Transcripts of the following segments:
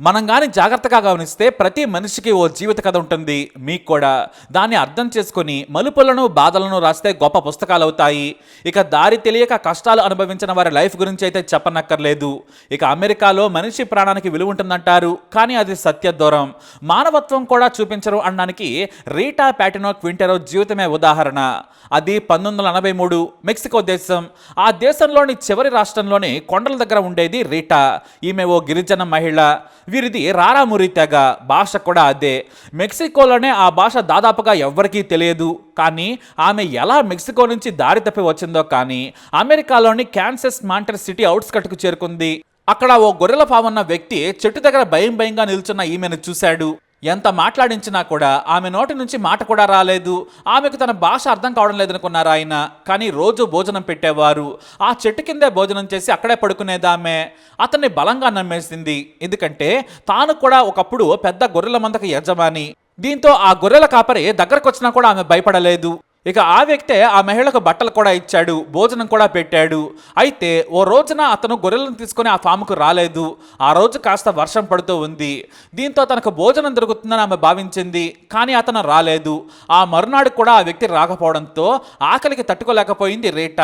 మనం కానీ జాగ్రత్తగా గమనిస్తే ప్రతి మనిషికి ఓ జీవిత కథ ఉంటుంది. మీకు కూడా. దాన్ని అర్థం చేసుకొని మలుపులను బాధలను రాస్తే గొప్ప పుస్తకాలు అవుతాయి. ఇక దారి తెలియక కష్టాలు అనుభవించిన వారి లైఫ్ గురించి అయితే చెప్పనక్కర్లేదు. ఇక అమెరికాలో మనిషి ప్రాణానికి విలువ ఉంటుందంటారు. కానీ అది సత్య దూరం. మానవత్వం కూడా చూపించరు అనడానికి రీటా ప్యాటినో క్వింటెరో జీవితమే ఉదాహరణ. అది పంతొమ్మిది వందల ఎనభై మూడు మెక్సికో దేశం. ఆ దేశంలోని చివరి రాష్ట్రంలోని కొండల దగ్గర ఉండేది రీటా. ఈమె ఓ గిరిజన మహిళ. వీరిది రారామురి తెగ భాష కూడా అదే. మెక్సికోలోనే ఆ భాష దాదాపుగా ఎవ్వరికీ తెలియదు. కానీ ఆమె ఎలా మెక్సికో నుంచి దారి తప్పి వచ్చిందో కానీ అమెరికాలోని క్యాన్సస్ మాంటర్ సిటీ అవుట్స్కట్కు చేరుకుంది. అక్కడ ఓ గొర్రెల పావున్న వ్యక్తి చెట్టు దగ్గర భయం భయంగా నిల్చున్న ఈమెను చూశాడు. ఎంత మాట్లాడించినా కూడా ఆమె నోటి నుంచి మాట కూడా రాలేదు. ఆమెకు తన భాష అర్థం కావడం లేదనుకున్నారు ఆయన. కానీ రోజు భోజనం పెట్టేవారు. ఆ చెట్టు కిందే భోజనం చేసి అక్కడే పడుకునేదామె అతన్ని బలంగా నమ్మేసింది. ఎందుకంటే తాను కూడా ఒకప్పుడు పెద్ద గొర్రెల మందకు యజమాని. దీంతో ఆ గొర్రెల కాపరి దగ్గరకు వచ్చినా కూడా ఆమె భయపడలేదు. ఇక ఆ వ్యక్తే ఆ మహిళకు బట్టలు కూడా ఇచ్చాడు భోజనం కూడా పెట్టాడు. అయితే ఓ రోజున అతను గొర్రెలను తీసుకొని ఆ ఫామ్కు రాలేదు. ఆ రోజు కాస్త వర్షం పడుతూ ఉంది. దీంతో తనకు భోజనం దొరుకుతుందని ఆమె భావించింది కానీ అతను రాలేదు. ఆ మరునాడు కూడా ఆ వ్యక్తి రాకపోవడంతో ఆకలికి తట్టుకోలేకపోయింది రేట.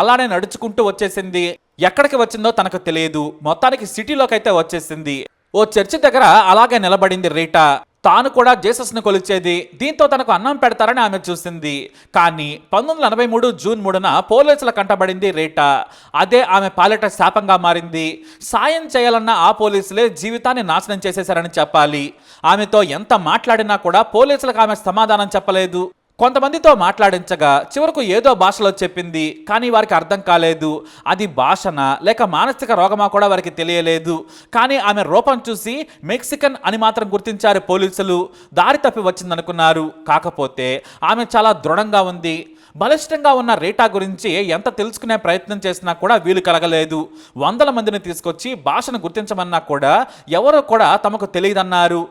అలానే నడుచుకుంటూ వచ్చేసింది. ఎక్కడికి వచ్చిందో తనకు తెలియదు. మొత్తానికి సిటీలోకి అయితే వచ్చేసింది. ఓ చర్చి దగ్గర అలాగే నిలబడింది రీటా. తాను కూడా జీసస్ను కొలిచేది. దీంతో తనకు అన్నం పెడతారని ఆమె చూసింది. కానీ పంతొమ్మిది ఎనభై మూడు జూన్ మూడున పోలీసుల కంటబడింది రేటా. అదే ఆమె పాలిట శాపంగా మారింది. సాయం చేయాలన్న ఆ పోలీసులే జీవితాన్ని నాశనం చేసేశారని చెప్పాలి. ఆమెతో ఎంత మాట్లాడినా కూడా పోలీసులకు ఆమె సమాధానం చెప్పలేదు. కొంతమందితో మాట్లాడించగా చివరకు ఏదో భాషలో చెప్పింది కానీ వారికి అర్థం కాలేదు. అది భాషన? లేక మానసిక రోగమా కూడా వారికి తెలియలేదు. కానీ ఆమె రూపం చూసి మెక్సికన్ అని మాత్రం గుర్తించారు పోలీసులు. దారి తప్పి వచ్చిందనుకున్నారు. కాకపోతే ఆమె చాలా దృఢంగా ఉంది. బలిష్టంగా ఉన్న రేటా గురించి ఎంత తెలుసుకునే ప్రయత్నం చేసినా కూడా వీలు కలగలేదు. వందల మందిని తీసుకొచ్చి భాషను గుర్తించమన్నా కూడా ఎవరో కూడా తమకు తెలియదన్నారు.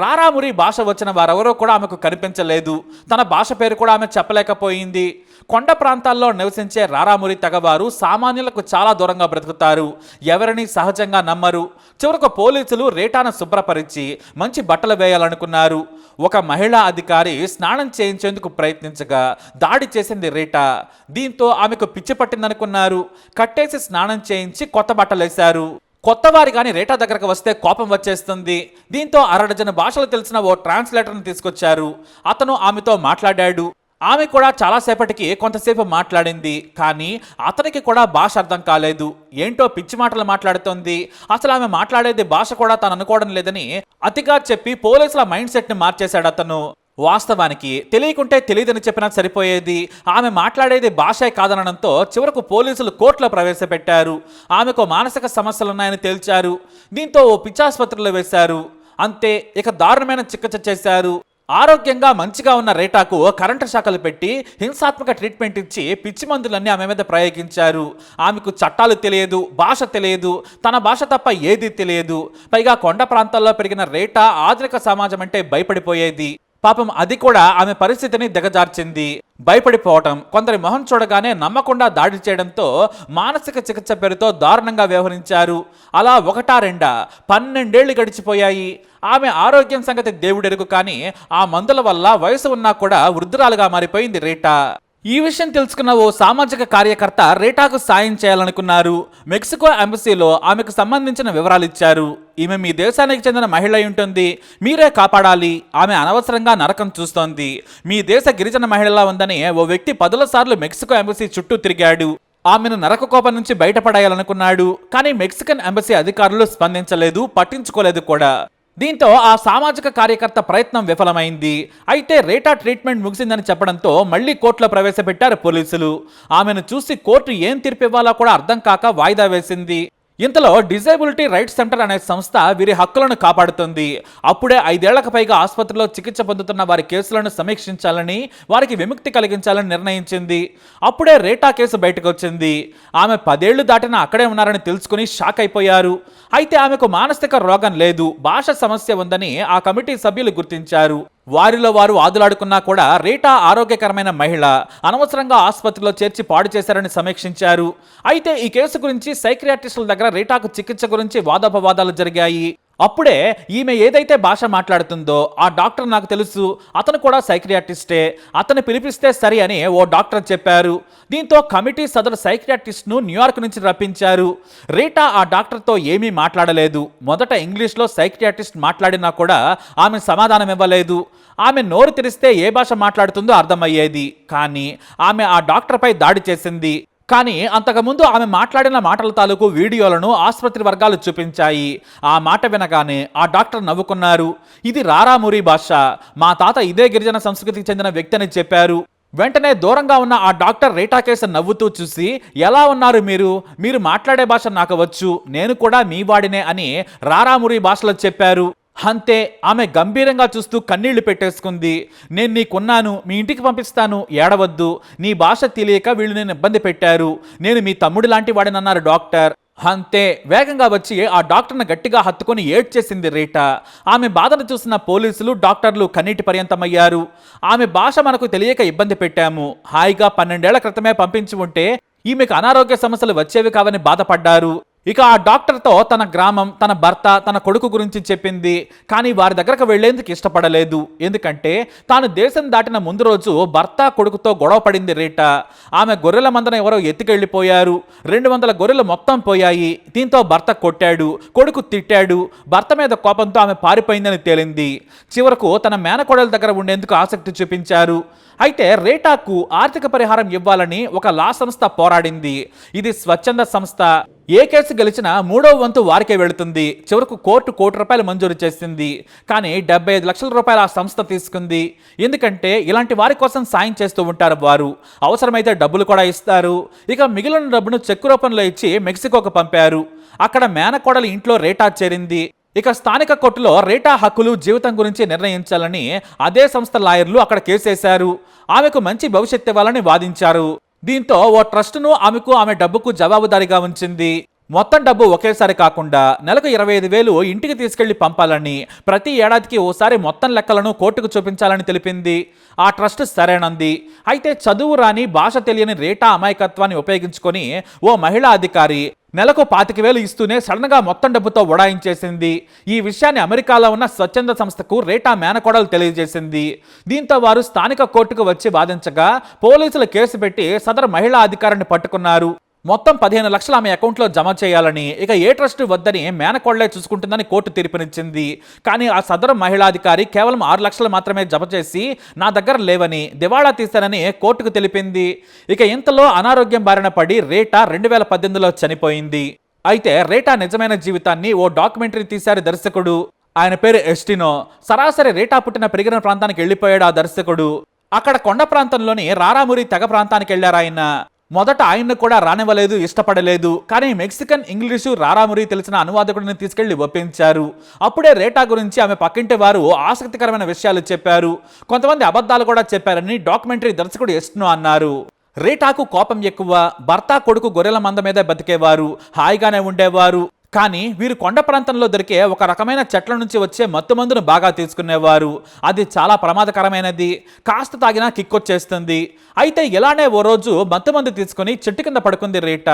రారామురి భాష వచ్చిన వారెవరో కూడా ఆమెకు కనిపించలేదు. తన భాష పేరు కూడా ఆమె చెప్పలేకపోయింది. కొండ ప్రాంతాల్లో నివసించే రారామురి తెగవారు సామాన్యులకు చాలా దూరంగా బ్రతుకుతారు. ఎవరిని సహజంగా నమ్మరు. చివరకు పోలీసులు రేటాను శుభ్రపరిచి మంచి బట్టలు వేయాలనుకున్నారు. ఒక మహిళా అధికారి స్నానం చేయించేందుకు ప్రయత్నించగా దాడి చేసింది రేటా. దీంతో ఆమెకు పిచ్చి పట్టిందనుకున్నారు. కట్టేసి స్నానం చేయించి కొత్త బట్టలు వేశారు కొత్త వారి కానీ రేటా దగ్గరకు వస్తే కోపం వచ్చేస్తుంది. దీంతో అరడజన భాషలు తెలిసిన ఓ ట్రాన్స్లేటర్ని తీసుకొచ్చారు. అతను ఆమెతో మాట్లాడాడు. ఆమె కూడా చాలాసేపటికి కొంతసేపు మాట్లాడింది కానీ అతనికి కూడా భాష అర్థం కాలేదు. ఏంటో పిచ్చి మాటలు మాట్లాడుతోంది. అసలు ఆమె మాట్లాడేది భాష కూడా తాను అనుకోవడం లేదని అతిగా చెప్పి పోలీసుల మైండ్ సెట్ని మార్చేశాడు అతను. వాస్తవానికి తెలియకుంటే తెలియదని చెప్పినా సరిపోయేది. ఆమె మాట్లాడేది భాషే కాదనడంతో చివరకు పోలీసులు కోర్టులో ప్రవేశపెట్టారు. ఆమెకు మానసిక సమస్యలున్నాయని తేల్చారు. దీంతో ఓ పిచ్చాసుపత్రిలో వేశారు. అంతే ఇక దారుణమైన చికిత్స చేశారు. ఆరోగ్యంగా మంచిగా ఉన్న రేటాకు కరెంటు శాఖలు పెట్టి హింసాత్మక ట్రీట్మెంట్ ఇచ్చి పిచ్చి మందులన్నీ ఆమె మీద ప్రయోగించారు. ఆమెకు చట్టాలు తెలియదు భాష తెలియదు తన భాష తప్ప ఏది తెలియదు. పైగా కొండ ప్రాంతాల్లో పెరిగిన రేటా ఆధునిక సమాజం అంటే భయపడిపోయేది. పాపం అది కూడా ఆమె పరిస్థితిని దిగజార్చింది. భయపడిపోవటం కొందరి మొహం చూడగానే నమ్మకుండా దాడి చేయడంతో మానసిక చికిత్స పేరుతో దారుణంగా వ్యవహరించారు. అలా ఒకటా రెండా పన్నెండేళ్ళు గడిచిపోయాయి. ఆమె ఆరోగ్యం సంగతి దేవుడెరుగు కానీ ఆ మందుల వల్ల వయసు ఉన్నా కూడా వృద్ధురాలుగా మారిపోయింది రీటా. ఈ విషయం తెలుసుకున్న ఓ సామాజిక కార్యకర్త రేటాకు సాయం చేయాలనుకున్నారు. మెక్సికో ఎంబసీలో ఆమెకు సంబంధించిన వివరాలు ఇచ్చారు. ఈమె మీ దేశానికి చెందిన మహిళ అయి ఉంటుంది. మీరే కాపాడాలి. ఆమె అనవసరంగా నరకం చూస్తోంది. మీ దేశ గిరిజన మహిళలా ఉందని ఓ వ్యక్తి పదుల సార్లు మెక్సికో ఎంబసీ చుట్టూ తిరిగాడు. ఆమెను నరక కోపం నుంచి బయటపడేయాలనుకున్నాడు. కానీ మెక్సికన్ ఎంబసీ అధికారులు స్పందించలేదు పట్టించుకోలేదు కూడా. దీంతో ఆ సామాజిక కార్యకర్త ప్రయత్నం విఫలమైంది. అయితే రేటా ట్రీట్మెంట్ ముగిసిందని చెప్పడంతో మళ్ళీ కోర్టులో ప్రవేశపెట్టారు పోలీసులు. ఆమెను చూసి కోర్టు ఏం తీర్పు ఇవ్వాలో కూడా అర్థం కాక వాయిదా వేసింది. ఇంతలో డిజేబిలిటీ రైట్స్ సెంటర్ అనే సంస్థ వీరి హక్కులను కాపాడుతుంది. అప్పుడే ఐదేళ్ళకు పైగా ఆసుపత్రిలో చికిత్స పొందుతున్న వారి కేసులను సమీక్షించాలని వారికి విముక్తి కలిగించాలని నిర్ణయించింది. అప్పుడే రేటా కేసు బయటకు వచ్చింది ఆమె పదేళ్ళు దాటిన అక్కడే ఉన్నారని తెలుసుకుని షాక్ అయిపోయారు. అయితే ఆమెకు మానసిక రోగం లేదు భాష సమస్య ఉందని ఆ కమిటీ సభ్యులు గుర్తించారు. వారిలో వారు ఆదులాడుకున్నా కూడా రీటా ఆరోగ్యకరమైన మహిళ అనవసరంగా ఆసుపత్రిలో చేర్చి పాడు చేశారని సమీక్షించారు. అయితే ఈ కేసు గురించి సైక్రియాటిస్టుల దగ్గర రీటాకు చికిత్స గురించి వాదోపవాదాలు జరిగాయి. అప్పుడే ఈమె ఏదైతే భాష మాట్లాడుతుందో ఆ డాక్టర్ నాకు తెలుసు అతను కూడా సైక్రియాటిస్టే అతను పిలిపిస్తే సరి అని ఓ డాక్టర్ చెప్పారు. దీంతో కమిటీ సదరు సైక్రియాటిస్ట్ను న్యూయార్క్ నుంచి రప్పించారు. రీటా ఆ డాక్టర్తో ఏమీ మాట్లాడలేదు. మొదట ఇంగ్లీష్లో సైక్రియాటిస్ట్ మాట్లాడినా కూడా ఆమె సమాధానం ఇవ్వలేదు. ఆమె నోరు తెరిస్తే ఏ భాష మాట్లాడుతుందో అర్థమయ్యేది. కానీ ఆమె ఆ డాక్టర్పై దాడి చేసింది. కానీ అంతకుముందు ఆమె మాట్లాడిన మాటల తాలూకు వీడియోలను ఆసుపత్రి వర్గాలు చూపించాయి. ఆ మాట వినగానే ఆ డాక్టర్ నవ్వుకున్నారు. ఇది రారామురి భాష. మా తాత ఇదే గిరిజన సంస్కృతికి చెందిన వ్యక్తి అని చెప్పారు. వెంటనే దూరంగా ఉన్న ఆ డాక్టర్ రేటా కేసు నవ్వుతూ చూసి ఎలా ఉన్నారు మీరు? మీరు మాట్లాడే భాష నాకు వచ్చు. నేను కూడా మీ వాడినే అని రారామురి భాషలో చెప్పారు. అంతే ఆమె గంభీరంగా చూస్తూ కన్నీళ్ళు పెట్టేసుకుంది. నేను నీకున్నాను మీ ఇంటికి పంపిస్తాను ఏడవద్దు. నీ భాష తెలియక వీళ్ళు నేను ఇబ్బంది పెట్టారు. నేను మీ తమ్ముడు లాంటి వాడినన్నారు డాక్టర్. అంతే వేగంగా వచ్చి ఆ డాక్టర్ను గట్టిగా హత్తుకొని ఏడ్చేసింది రీటా. ఆమె బాధను చూసిన పోలీసులు డాక్టర్లు కన్నీటి పర్యంతమయ్యారు. ఆమె భాష మనకు తెలియక ఇబ్బంది పెట్టాము. హాయిగా పన్నెండేళ్ళ క్రితమే పంపించి ఉంటే ఈమెకు అనారోగ్య సమస్యలు వచ్చేవి కావని బాధపడ్డారు. ఇక ఆ డాక్టర్తో తన గ్రామం తన భర్త తన కొడుకు గురించి చెప్పింది. కానీ వారి దగ్గరకు వెళ్ళేందుకు ఇష్టపడలేదు. ఎందుకంటే తాను దేశం దాటిన ముందు రోజు భర్త కొడుకుతో గొడవ పడింది రీటా. ఆమె గొర్రెల మందన ఎవరో ఎత్తుకెళ్ళిపోయారు. రెండు వందల గొర్రెలు మొత్తం పోయాయి. దీంతో భర్త కొట్టాడు కొడుకు తిట్టాడు. భర్త మీద కోపంతో ఆమె పారిపోయిందని తేలింది. చివరకు తన మేనకోడల దగ్గర ఉండేందుకు ఆసక్తి చూపించారు. అయితే రేటాకు ఆర్థిక పరిహారం ఇవ్వాలని ఒక లా సంస్థ పోరాడింది. ఇది స్వచ్ఛంద సంస్థ. ఏ కేసు గెలిచినా మూడవ వంతు వారికే వెళుతుంది. చివరకు కోర్టు కోటి రూపాయలు మంజూరు చేసింది. కానీ డెబ్బై ఐదు లక్షల రూపాయలు ఆ సంస్థ తీసుకుంది. ఎందుకంటే ఇలాంటి వారి కోసం సాయం చేస్తూ ఉంటారు వారు. అవసరమైతే డబ్బులు కూడా ఇస్తారు. ఇక మిగిలిన డబ్బును చెక్కు రూపంలో ఇచ్చి మెక్సికోకు పంపారు. అక్కడ మేనకోడలి ఇంట్లో రేటా చేరింది. ఇక స్థానిక కోర్టులో రేటా హక్కులు జీవితం గురించి నిర్ణయించాలని అదే సంస్థ లాయర్లు అక్కడ కేసేశారు ఆమెకు మంచి భవిష్యత్తు ఇవ్వాలని వాదించారు. దీంతో ఓ ట్రస్టును ఆమెకు ఆమె డబ్బుకు జవాబుదారిగా ఉంచింది. మొత్తం డబ్బు ఒకేసారి కాకుండా నెలకు ఇరవై ఐదు వేలు ఇంటికి తీసుకెళ్ళి పంపాలని ప్రతి ఏడాదికి ఓసారి మొత్తం లెక్కలను కోర్టుకు చూపించాలని తెలిపింది. ఆ ట్రస్ట్ సరేనంది. అయితే చదువు రాని భాష తెలియని రేటా అమాయకత్వాన్ని ఉపయోగించుకొని ఓ మహిళా అధికారి నెలకు పాతిక వేలు ఇస్తూనే సడన్గా మొత్తం డబ్బుతో ఉడాయించేసింది ఈ విషయాన్ని అమెరికాలో ఉన్న స్వచ్ఛంద సంస్థకు రేటా మేనకోడలు తెలియజేసింది. దీంతో వారు స్థానిక కోర్టుకు వచ్చి వాదించగా పోలీసులు కేసు పెట్టి సదరు మహిళా అధికారిని పట్టుకున్నారు. మొత్తం పదిహేను లక్షలు ఆమె అకౌంట్లో జమ చేయాలని. ఇక ఏ ట్రస్ట్ వద్దని మేనకోళ్ళే చూసుకుంటుందని కోర్టు తీర్పునిచ్చింది. కానీ ఆ సదరు మహిళాధికారి కేవలం ఆరు లక్షలు మాత్రమే జమ చేసి నా దగ్గర లేవని దివాళా తీశానని కోర్టుకు తెలిపింది. ఇక ఇంతలో అనారోగ్యం బారిన పడి రేటా రెండు వేల పద్దెనిమిదిలో చనిపోయింది. అయితే రేటా నిజమైన జీవితాన్ని ఓ డాక్యుమెంటరీ తీశారు దర్శకుడు. ఆయన పేరు ఎస్టినో. సరాసరి రేటా పుట్టిన పెరిగిన ప్రాంతానికి వెళ్ళిపోయాడు ఆ దర్శకుడు. అక్కడ కొండ ప్రాంతంలోని రారామురి తెగ ప్రాంతానికి వెళ్ళారు ఆయన. మొదట ఆయన్ను కూడా రానివ్వలేదు ఇష్టపడలేదు. కానీ మెక్సికన్ ఇంగ్లీషు రారామురి తెలిసిన అనువాదకుడిని తీసుకెళ్ళి ఒప్పించారు. అప్పుడే రేటా గురించి ఆమె పక్కింటి వారు ఆసక్తికరమైన విషయాలు చెప్పారు. కొంతమంది అబద్ధాలు కూడా చెప్పారని డాక్యుమెంటరీ దర్శకుడు ఎస్ను అన్నారు. రేటాకు కోపం ఎక్కువ భర్త కొడుకు గొర్రెల మంద మీద బతికేవారు హాయిగానే ఉండేవారు. కానీ వీరు కొండ ప్రాంతంలో దొరికే ఒక రకమైన చెట్ల నుంచి వచ్చే మత్తు మందును బాగా తీసుకునేవారు. అది చాలా ప్రమాదకరమైనది. కాస్త తాగినా కిక్కొచ్చేస్తుంది. అయితే ఇలానే ఓ రోజు మత్తు మందు తీసుకుని చెట్టు కింద పడుకుంది రీట.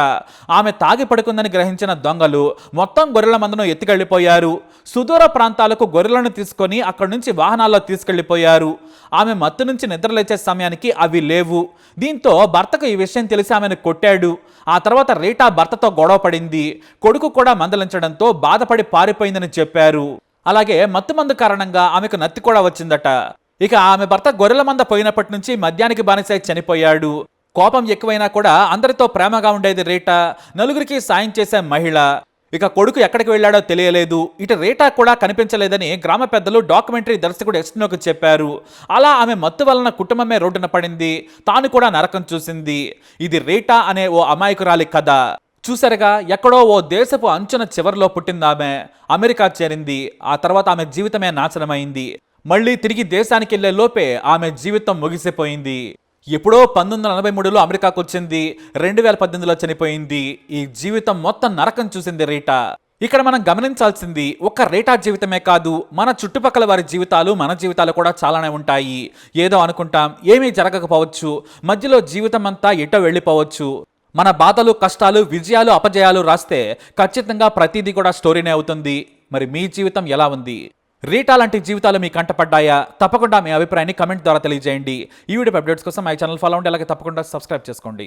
ఆమె తాగి పడుకుందని గ్రహించిన దొంగలు మొత్తం గొర్రెల మందును ఎత్తుకెళ్ళిపోయారు సుదూర ప్రాంతాలకు గొర్రెలను తీసుకొని అక్కడి నుంచి వాహనాల్లో తీసుకెళ్ళిపోయారు ఆమె మత్తు నుంచి నిద్రలేచే సమయానికి అవి లేవు. దీంతో భర్తకు ఈ విషయం తెలిసి ఆమెను కొట్టాడు. ఆ తర్వాత రీటా భర్తతో గొడవ పడింది. కొడుకు కూడా మందలించడంతో బాధపడి పారిపోయిందని చెప్పారు. అలాగే మత్తు మందు కారణంగా ఆమెకు నత్తి కూడా వచ్చిందట. ఇక ఆమె భర్త గొర్రెల మంద పోయినప్పటి నుంచి మద్యానికి బానిసై చనిపోయాడు. కోపం ఎక్కువైనా కూడా అందరితో ప్రేమగా ఉండేది రీటా. నలుగురికి సాయం చేసే మహిళ. ఇక కొడుకు ఎక్కడికి వెళ్ళాడో తెలియలేదు. ఇటు రేటా కూడా కనిపించలేదని గ్రామ పెద్దలు డాక్యుమెంటరీ దర్శకుడు ఎస్నోకు చెప్పారు. అలా ఆమె మత్తు వలన కుటుంబమే రోడ్డున పడింది. తాను కూడా నరకం చూసింది. ఇది రేటా అనే ఓ అమాయకురాలి కథ. చూసారుగా ఎక్కడో ఓ దేశపు అంచున చివరిలో పుట్టిందామె అమెరికా చేరింది. ఆ తర్వాత ఆమె జీవితమే నాశనమైంది. మళ్ళీ తిరిగి దేశానికి వెళ్ళే లోపే ఆమె జీవితం ముగిసిపోయింది. ఎప్పుడో పంతొమ్మిది వందల నలభై మూడులో అమెరికాకు వచ్చింది రెండు వేల పద్దెనిమిదిలో చనిపోయింది. ఈ జీవితం మొత్తం నరకం చూసింది రీటా. ఇక్కడ మనం గమనించాల్సింది ఒక్క రేటా జీవితమే కాదు మన చుట్టుపక్కల వారి జీవితాలు మన జీవితాలు కూడా చాలానే ఉంటాయి. ఏదో అనుకుంటాం ఏమీ జరగకపోవచ్చు. మధ్యలో జీవితం అంతా ఎటో వెళ్ళిపోవచ్చు. మన బాధలు కష్టాలు విజయాలు అపజయాలు రాస్తే ఖచ్చితంగా ప్రతిదీ కూడా స్టోరీనే అవుతుంది. మరి మీ జీవితం ఎలా ఉంది? రీటా లాంటి జీవితాలు మీ కంటపడ్డాయా? తప్పకుండా మీ అభిప్రాయాన్ని కమెంట్ ద్వారా తెలియజేయండి. ఈ వీడియో అప్డేట్స్ కోసం మై ఛానల్ ఫాలో అవ్వండి అలాగే తప్పకుండా సబ్స్క్రైబ్ చేసుకోండి.